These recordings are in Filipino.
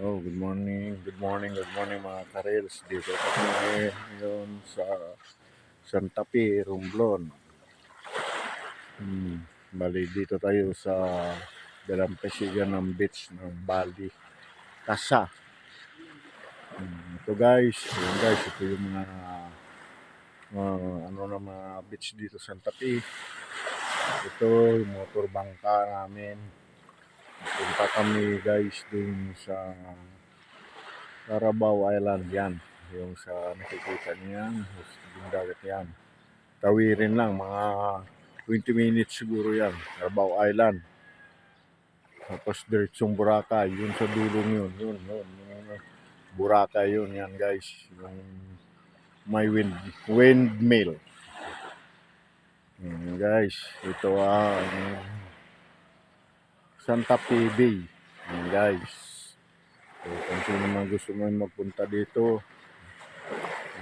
Oh, good morning, good morning, good morning mga karels. Dito kami ngayon sa Santa Fe, Romblon. Hmm, bali dito tayo sa dalampasigan ng beach ng Bali. Kasa. Hmm, ito guys, yun guys, ito yung mga ah, ano na mga beach dito sa Santa Fe. Ito yung motor bangka namin. Punta kami guys dun sa Carabao Island yan. Yung sa nakikita niyan, yung dagat yan. Tawirin lang, mga 20 minutes siguro yan. Carabao Island. Tapos diretsong Boracay, yun sa dulong yun. Yun, yun. yung Boracay yun yan guys. Yung may wind, windmill. Yun, guys, ito ang Santa Fe Bay. Yan guys. So, kung sino man gusto mo magpunta dito,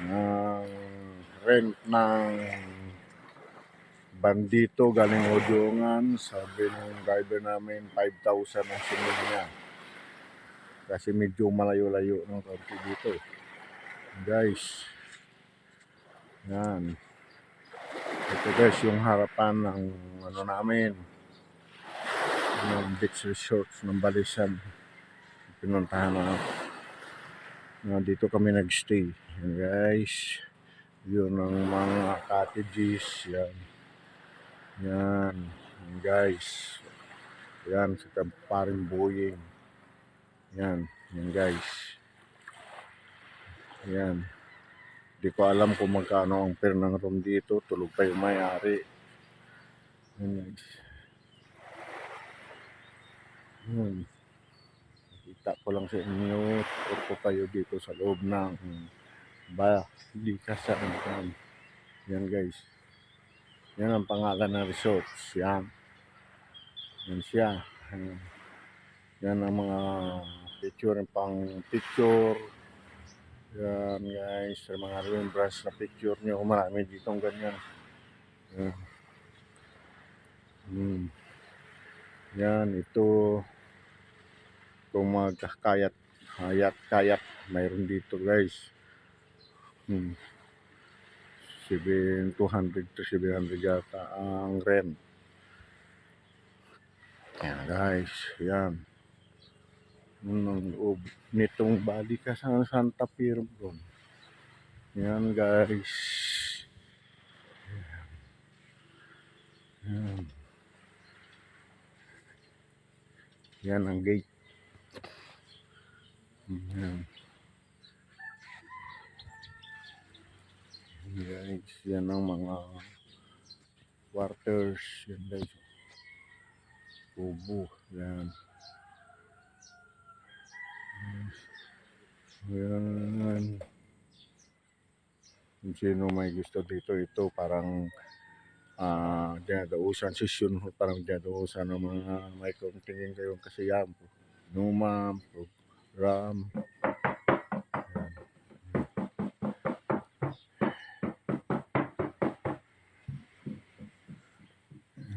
ng rent ng bandito galing Odyongan, sabi ng driver namin 5,000 ang sinil niya. Kasi medyo malayo-layo ng konti dito. Guys, yan. Ito guys, yung harapan ng ano namin, ng beach resorts ng Balisan. Pinuntahan na na dito kami nagstay. Yan guys. Yun ang mga cottages. Yan. Yan. Yan guys. Yan sa paring buhing. Yan. Yan guys. Yan. Di ko alam kung magkano ang per ng room dito. Tulog pa yung may-ari. Yan guys. Hmm. Kita ko lang sa inyo. Takot ko kayo dito sa loob ng ba, di kasaan. Yan guys. Yan ang pangalan ng resorts. Yan. Yan siya. Yan. Ang mga picture pang picture. Yan guys. Yung mga remembrance na picture nyo. Marami ditong ganyan. Yan. Hmm. Yan, ito kung magkakayat hayat kayat mayroon dito guys. Hmm. 7, 200 to 700 yata ang rent. Yan guys. Yan ng loob nitong bali ka sa Santa Pirgon yan guys. Yan yan ang gate yan. Guys, yan ang mga quarters. Yan guys. Kubo. Yan. Yan. Kung sino may gusto dito, ito parang ah dinadausan session parang dinadausan ng mga may kontingin kayong kasiyahan po.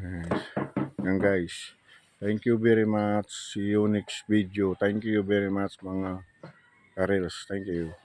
Yes. Yan guys. Thank you very much. See you next video. Thank you very much mga karels. Thank you.